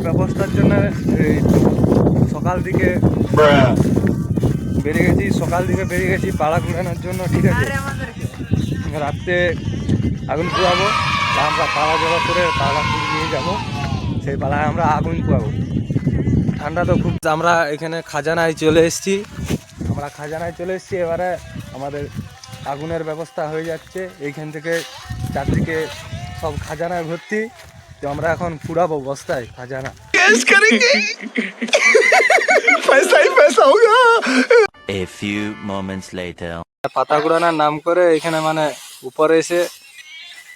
আগুনের ব্যবস্থার জন্য এই সকাল দিকে বেরিয়ে গেছি সকাল দিকে বেরিয়ে গেছি পাড়া ঘুরানোর জন্য ঠিক আছে? রাত্রে আগুন পুয়াবো আমরা পাড়া জড়ো করে পাড়া নিয়ে যাব সেই পাড়ায় আমরা আগুন পুয়াবো ঠান্ডা তো খুব আমরা এখানে খাজানায় চলে এসেছি। আমরা খাজানায় চলে এসেছি এবারে আমাদের আগুনের ব্যবস্থা হয়ে যাচ্ছে। এইখান থেকে চারদিকে সব খাজানায় ভর্তি। তো আমরা এখন ফুরাবো বস্তায় খাজানা A few moments later. পাতা কুড়ানোর নাম করে এখানে মানে উপরে এসে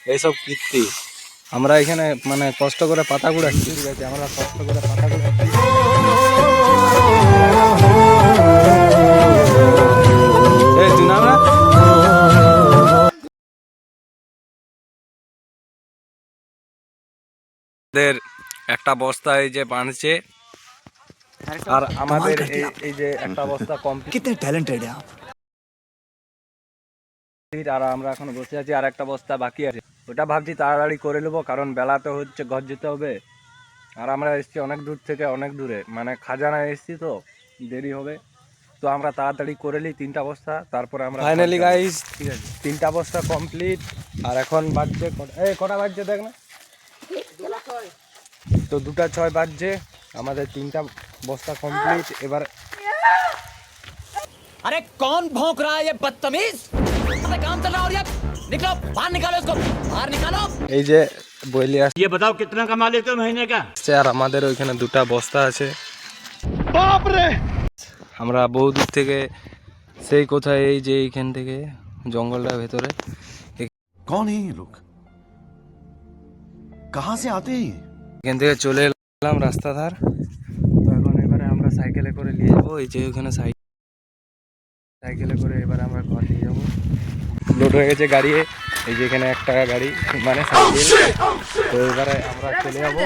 এইসব কীর্তি। আমরা এখানে মানে কষ্ট করে পাতাগুড়া কুড়াচ্ছি ঠিক আছে আমরা কষ্ট করে পাতা কুড়াচ্ছি আমাদের একটা বস্তা এই যে বাঁধছে আর আমাদের এই যে একটা বস্তা কমপ্লিট কিতনে ট্যালেন্টেড আর আমরা এখন বসে আছি আর একটা বস্তা বাকি আছে। ওটা ভাবছি তাড়াতাড়ি করে নেব কারণ বেলা তো হচ্ছে ঘর যেতে হবে। আর আমরা এসছি অনেক দূর থেকে অনেক দূরে। মানে খাজানায় এসছি তো দেরি হবে। তো আমরা তাড়াতাড়ি করে নিই তিনটা বস্তা তারপরে আমরা ফাইনালি গাইস ঠিক আছে। তিনটা বস্তা কমপ্লিট আর এখন বাজছে এই কটা বাজছে দেখ না। তো দুটা ছয় বাজছে আমাদের তিনটা বস্তা কমপ্লিট এবার अरे कौन भौंक रहा है ये बदतमीज अरे काम चल रहा है और ये निकलो बाहर निकालो इसको बाहर निकालो এই যে বইলি আসছে ये बताओ कितना कमा लेते हो महीने का আর আমাদের ওইখানে দুটা বস্তা আছে আমরা বহু দূর থেকে সেই কোথায় এই যে এইখান থেকে জঙ্গলটার ভেতরে कौन है ये কাহা সে আতে এখান থেকে চলে এলাম রাস্তা ধার তো এখন এবারে আমরা সাইকেলে করে নিয়ে যাব। এই যে ওখানে সাইকেল সাইকেলে করে এবার আমরা ঘর নিয়ে যাব। লোড হয়ে গেছে গাড়ি এই যে এখানে এক টাকা গাড়ি মানে সাইকেল। তো এবারে আমরা চলে যাব।